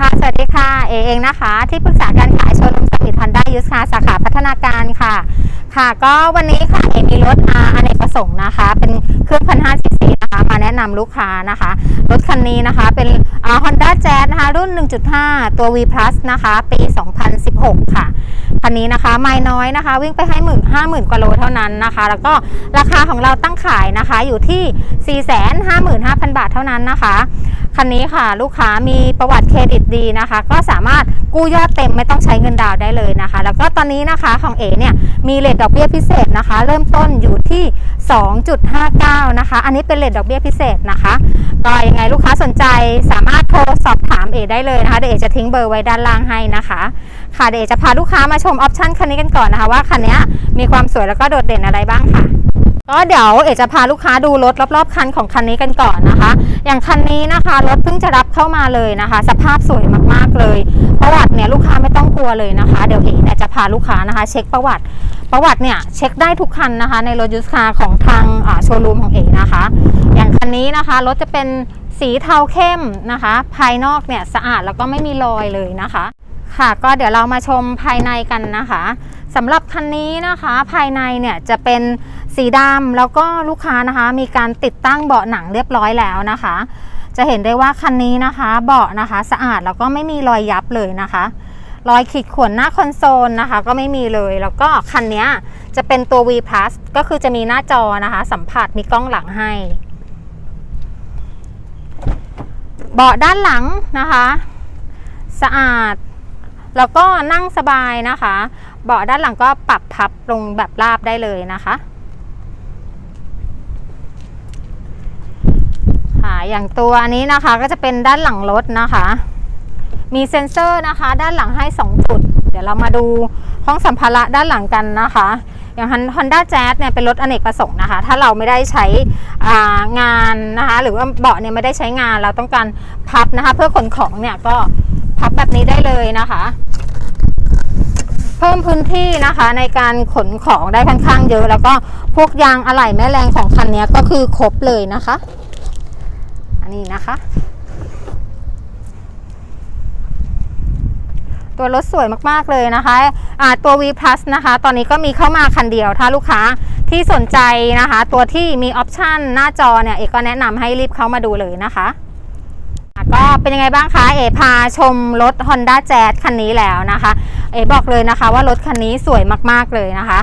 ค่ะ สวัสดีค่ะ เอเองนะคะ ที่ปรึกษาการขายโชว์รูมสมิธฮอนด้ยูสคาสาขาพัฒนาการค่ะ ค่ะ ก็วันนี้ค่ะเอมีรถอาอเนกประสงค์นะคะ เป็นเครื่องพันห้าซีซีนะคะ มาแนะนำลูกค้านะคะ รถคันนี้นะคะเป็นอ่า Honda Jazz นะคะ รุ่น 1.5 ตัว V Plus นะคะ ปี 2016 ค่ะ คันนี้นะคะไม่น้อยนะคะ วิ่งไปให้หมื่นห้าหมื่นกว่าโลเท่านั้นนะคะ แล้วก็ราคาของเราตั้งขายนะคะอยู่ที่455,000บาทเท่านั้นนะคะคันนี้ค่ะลูกค้ามีประวัติเครดิตดีนะคะ ก็สามารถกู้ยอดเต็มไม่ต้องใช้เงินดาวน์ได้เลยนะคะ แล้วก็ตอนนี้นะคะของเอเนี่ยมีเลทดอกเบี้ยพิเศษนะคะ เริ่มต้นอยู่ที่ 2.59 นะคะ อันนี้เป็นเลทดอกเบี้ยพิเศษนะคะ ก็ยังไงลูกค้าสนใจสามารถโทรสอบถามเอได้เลยนะคะ เดี๋ยวเอจะทิ้งเบอร์ไว้ด้านล่างให้นะคะ ค่ะ เดี๋ยวเอจะพาลูกค้ามาชมออปชันคันนี้กันก่อนนะคะ ว่าคันนี้มีความสวยแล้วก็โดดเด่นอะไรบ้างค่ะ ก็เดี๋ยวเอจะพาลูกค้าดูรถรอบๆคันของคันนี้กันก่อนนะคะ อย่างคันนี้นะคะรถเพิ่งจะรับเข้ามาเลยนะคะ สภาพสวยมากๆเลย ประวัติเนี่ยลูกค้าไม่ต้องกลัวเลยนะคะ เดี๋ยวเอเนี่ยจะพาลูกค้านะคะ เช็คประวัติ ประวัติเนี่ยเช็คได้ทุกคันนะคะ ในรถยูสคาร์ของทางโชว์รูมของเอนะคะ อย่างคันนี้นะคะรถจะเป็นสีเทาเข้มนะคะ ภายนอกเนี่ยสะอาดแล้วก็ไม่มีรอยเลยนะคะ ค่ะก็เดี๋ยวเรามาชมภายในกันนะคะสำหรับคันนี้นะคะภายในเนี่ยจะเป็นสีดำแล้วก็ลูกค้านะคะ มีการติดตั้งเบาะหนังเรียบร้อยแล้วนะคะ จะเห็นได้ว่าคันนี้นะคะ เบาะนะคะสะอาดแล้วก็ไม่มีรอยยับเลยนะคะรอยขีดข่วนหน้าคอนโซลนะคะ ก็ไม่มีเลยแล้วก็คันนี้จะเป็นตัว V Plus ก็คือจะมีหน้าจอนะคะ สัมผัสมีกล้องหลังให้ เบาะด้านหลังนะคะ สะอาด แล้วก็นั่งสบายนะคะ เบาะด้านหลังก็ปรับพับลงแบบราบได้เลยนะคะค่ะอย่างตัวนี้นะคะก็จะเป็นด้านหลังรถนะคะ มีเซ็นเซอร์นะคะ ด้านหลังให้ 2 จุด เดี๋ยวเรามาดูห้องสัมภาระด้านหลังกันนะคะ อย่าง Honda Jazz เนี่ยเป็นรถอเนกประสงค์นะคะ ถ้าเราไม่ได้ใช้งานนะคะ หรือว่าเบาะเนี่ยไม่ได้ใช้งานเราต้องการพับนะคะ เพื่อขนของเนี่ยก็ พับแบบนี้ได้เลยนะคะ เพิ่มพื้นที่นะคะในการขนของได้ค่อนข้างเยอะ แล้วก็พวกยางอะไหล่แม่แรงของคันนี้ก็คือครบเลยนะคะ อันนี้นะคะ ตัวรถสวยมากๆเลยนะคะะตัว V Plus นะคะ ตอนนี้ก็มีเข้ามาคันเดียวถ้าลูกค้าที่สนใจนะคะ ตัวที่มีออปชันหน้าจอเนี่ย เอกก็แนะนำให้รีบเข้ามาดูเลยนะคะอะ ก็เป็นยังไงบ้างคะเอพาชมรถ Honda Jazz คันนี้แล้วนะคะ เอบอกเลยนะคะว่ารถคันนี้สวยมากๆเลยนะคะ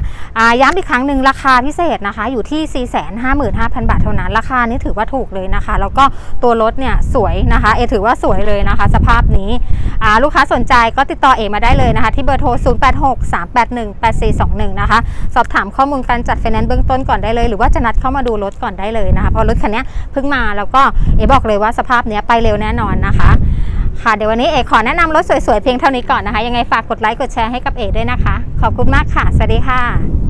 ย้ำอีกครั้งหนึ่งราคาพิเศษนะคะ อยู่ที่ 455,000 บาทเท่านั้น ราคานี้ถือว่าถูกเลยนะคะ แล้วก็ตัวรถเนี่ยสวยนะคะ เอถือว่าสวยเลยนะคะ สภาพนี้ลูกค้าสนใจก็ติดต่อเอมาได้เลยนะคะ ที่เบอร์โทร 0863818421 นะคะ สอบถามข้อมูลการจัดไฟแนนซ์เบื้องต้นก่อนได้เลย หรือว่าจะนัดเข้ามาดูรถก่อนได้เลยนะคะเพราะรถคันนี้เพิ่งมาแล้วก็เอบอกเลยว่าสภาพเนี้ยไปเร็วแน่นอนนะคะ ค่ะเดี๋ยววันนี้เอกขอแนะนำรถสวยๆเพียงเท่านี้ก่อนนะคะ ยังไงฝากกดไลค์กดแชร์ให้กับเอกด้วยนะคะ ขอบคุณมากค่ะ สวัสดีค่ะ